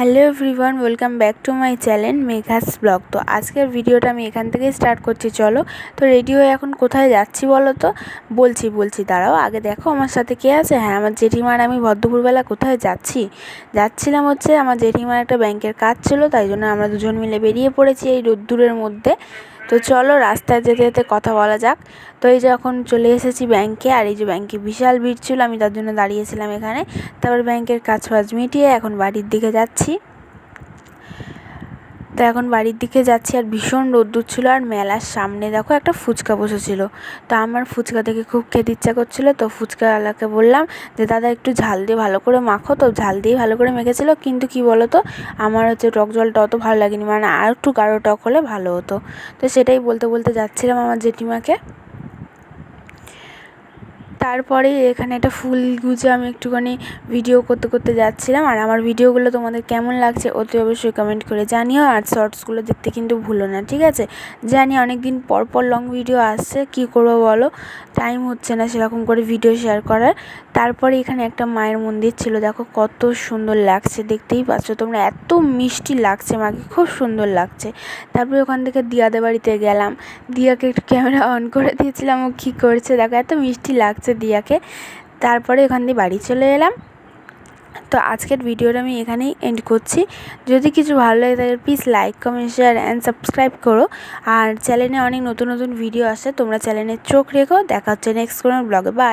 Hello everyone, welcome back to my channel Meghas vlog. তো আজকের ভিডিওটা আমি এখান থেকেই স্টার্ট করছি, চলো। তো রেডি হয়ে এখন কোথায় যাচ্ছি বলো তো? বলছি বলছি, দাঁড়াও, আগে দেখো আমার সাথে কে আছে? হ্যাঁ আমার জেঠিমার আমি ভদ্রপুরবেলা কোথায় যাচ্ছি? যাচ্ছিলাম হচ্ছে আমার জেঠিমার একটা ব্যাংকের কাজ ছিল, তাই জন্য আমরা দুজন মিলে বেরিয়ে পড়েছি এই রোদ্দুরের মধ্যে। তো চলো রাস্তায় যেতে যেতে কথা বলা যাক। তো এই যখন চলে এসেছি ব্যাংকে, আর এই যে ব্যাংকে বিশাল ভিড় ছিল, আমি তার জন্য দাঁড়িয়েছিলাম এখানে। তারপর ব্যাংকের কাজ ফাজ মিটিয়ে এখন বাড়ির দিকে যাচ্ছি। তো এখন বাড়ির দিকে যাচ্ছি আর ভীষণ রোদ্দুর ছিল আর মেলার সামনে দেখো একটা ফুচকা বসেছিল। তো আমার ফুচকা দেখে খুব খেতে ইচ্ছা করছিল, তো ফুচকাওয়ালাকে বললাম যে, দাদা, একটু ঝাল দিয়ে ভালো করে মাখো তো। ঝাল দিয়ে ভালো করে মেখেছিলো, কিন্তু কি বলো তো আমার হচ্ছে টক জলটা অত ভালো লাগেনি। মানে আর একটু গাঢ় টক হলে ভালো হতো। তো সেটাই বলতে বলতে যাচ্ছিলাম আমার জেঠিমাকে। তারপরে এখানে একটা ফুল গুজে আমি একটুখানি ভিডিও করতে করতে যাচ্ছিলাম। আর আমার ভিডিওগুলো তোমাদের কেমন লাগছে অতি অবশ্যই কমেন্ট করে জানিও। আর শর্টসগুলো দেখতে কিন্তু ভুলো না, ঠিক আছে? জানি অনেক দিন পর পর লং ভিডিও আসছে, কী করব বলো? টাইম হচ্ছে না সেরকম করে ভিডিও শেয়ার করার। তারপরে এখানে একটা মায়ের মন্দির ছিল, দেখো কত সুন্দর লাগছে, দেখতেই পাচ্ছ তোমরা। এত মিষ্টি লাগছে মাকে, খুব সুন্দর লাগছে। তারপরে ওখান থেকে দিয়াদের বাড়িতে গেলাম। দিয়াকে একটু ক্যামেরা অন করে দিয়েছিলাম, ও কী করছে? দেখো এত মিষ্টি লাগছে দিয়াকে। তারপরে ওখান দিয়ে বাড়ি চলে এলাম। তো আজকের ভিডিওটা আমি এখানেই এন্ড করছি। যদি কিছু ভালো লাগে তাহলে please like comment share and subscribe করো। আর চ্যানেলে অনেক নতুন নতুন ভিডিও আসে, তোমরা চ্যানেলে চোখ রেখো। দেখা হচ্ছে নেক্সট কোনো ব্লগে বাই